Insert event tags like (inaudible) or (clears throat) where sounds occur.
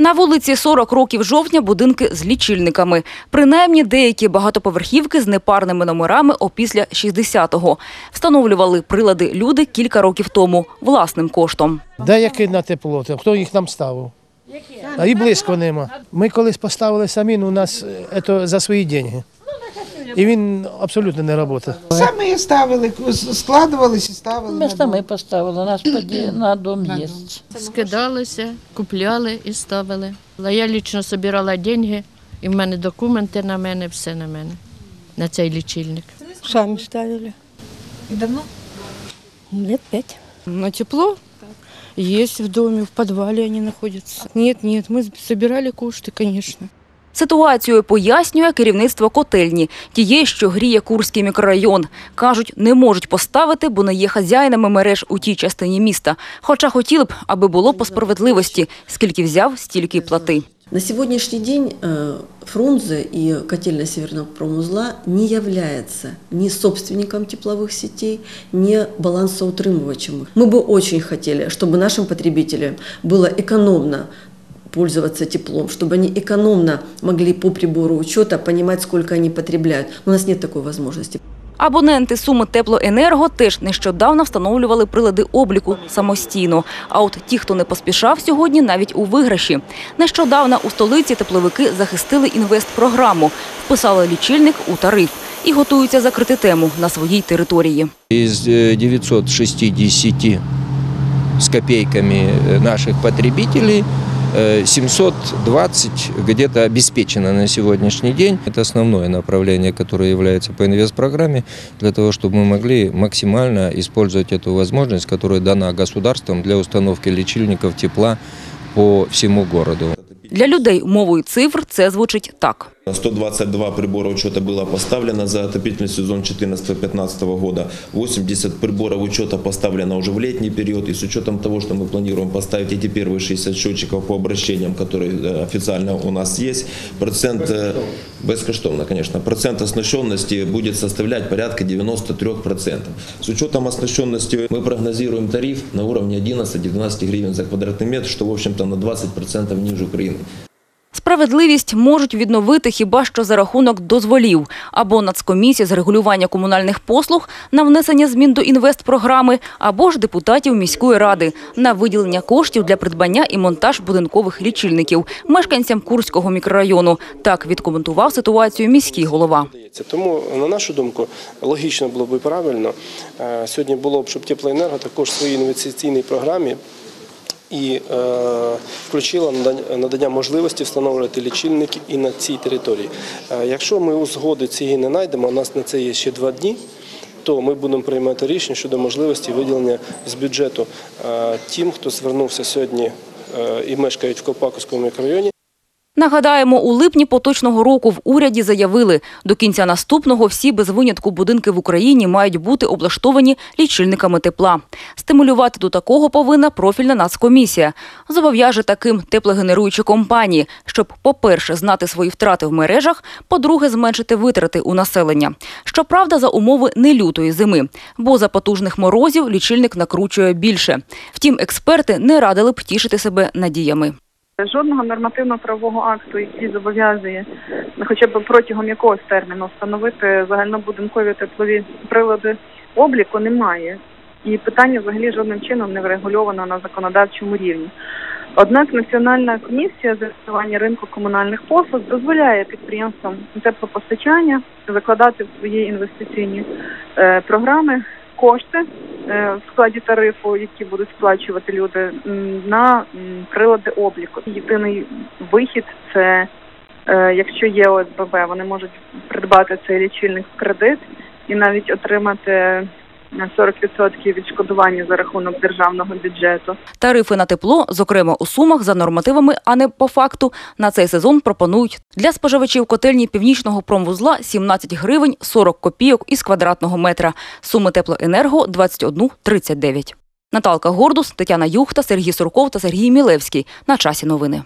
На вулиці 40 років жовтня будинки з лічильниками. Принаймні деякі багатоповерхівки з непарними номерами опісля 60-го. Встановлювали прилади люди кілька років тому власним коштом. Деякі на тепло? Хто їх нам ставив? А і близько нема. Ми колись поставили самі, ну у нас е, це за свої гроші. І він абсолютно не працює. Самі ставили, складувалися і ставили. Ми самі поставили, у нас поді- (clears throat) на дом є. Скидалися, купляли і ставили. Але я лічно збирала гроші, і в мене документи на мене, все на мене, на цей лічильник. Сами ставили. И давно? Лет пять. На тепло? Есть в доме, в подвале они находятся. Нет, нет, мы собирали кошты, конечно. Ситуацію пояснює керівництво котельні, тієї, що гріє Курський мікрорайон. Кажуть, не можуть поставити, бо не є хазяїнами мереж у тій частині міста. Хоча хотіли б, аби було по справедливості. Скільки взяв, стільки й плати. На сегодняшний день э, Фрунзе и котельная Северного промузла не является ни собственником тепловых сетей, ни балансоутримывачем. Мы бы очень хотели, чтобы нашим потребителям было экономно пользоваться теплом, чтобы они экономно могли по прибору учета понимать, сколько они потребляют. Но у нас нет такой возможности. Абоненти суми теплоенерго теж нещодавно встановлювали прилади обліку самостійно. А от ті, хто не поспішав сьогодні, навіть у виграші. Нещодавно у столиці тепловики захистили інвестпрограму, вписали лічильник у тариф і готуються закрити тему на своїй території. Из э, 960 с копейками э, наших потребителей э, 720 где-то обеспечено на сегодняшний день. Это основное направление, которое является по инвестпрограмме, для того, чтобы мы могли максимально использовать эту возможность, которая дана государством для установки лечильников тепла по всему городу. Для людей мовою цифр це звучить так. 122 прибора учета было поставлено за отопительный сезон 2014-2015 года. 80 приборов учета поставлено уже в летний период. И с учетом того, что мы планируем поставить эти первые 60 счетчиков по обращениям, которые э, официально у нас есть, процент, э, бескоштовно, конечно, процент оснащенности будет составлять порядка 93%. С учетом оснащенности мы прогнозируем тариф на уровне 11-12 гривен за квадратный метр, что, в общем-то, на 20% ниже Украины. Справедливість можуть відновити хіба що за рахунок дозволів або Нацкомісії з регулювання комунальних послуг на внесення змін до інвестпрограми, або ж депутатів міської ради на виділення коштів для придбання і монтаж будинкових лічильників мешканцям Курського мікрорайону. Так відкоментував ситуацію міський голова. Тому, на нашу думку, логічно було б правильно е, сьогодні було б, щоб теплоенерго також в своїй інвестиційній програмі і е, включила надання- можливості встановлювати лічильники і на цій території. Е, якщо ми узгоди цієї не знайдемо, у нас на це є ще два дні. То ми будемо приймати рішення щодо можливості виділення з бюджету е, тим, хто звернувся сьогодні і мешкають в Копаковському мікрорайоні. Нагадаємо, у липні поточного року в уряді заявили, до кінця наступного всі без винятку будинки в Україні мають бути облаштовані лічильниками тепла. Стимулювати до такого повинна профільна нацкомісія. Зобов'яже таким теплогенеруючі компанії, щоб, по-перше, знати свої втрати в мережах, по-друге, зменшити витрати у населення. Щоправда, за умови не лютої зими, бо за потужних морозів лічильник накручує більше. Втім, експерти не радили б тішити себе надіями. Жодного нормативно-правового акту, який зобов'язує ну, хоча б протягом якогось терміну встановити загальнобудинкові теплові прилади обліку, немає. І питання взагалі жодним чином не врегульовано на законодавчому рівні. Однак Національна комісія з регулювання ринку комунальних послуг дозволяє підприємствам теплопостачання закладати в свої інвестиційні е, програми кошти е, в складі тарифу, які будуть сплачувати люди на прилади обліку. Єдиний вихід це е, якщо є ОСББ, вони можуть придбати цей лічильник в кредит і навіть отримати е, 40% відшкодування за рахунок державного бюджету. Тарифи на тепло, зокрема у сумах за нормативами, а не по факту, на цей сезон пропонують для споживачів котельні північного промвузла 17 гривень 40 копійок із квадратного метра. Суми теплоенерго 21,39. Наталка Гордус, Тетяна Юхта, Сергій Сурков та Сергій Мілевський. На часі новини.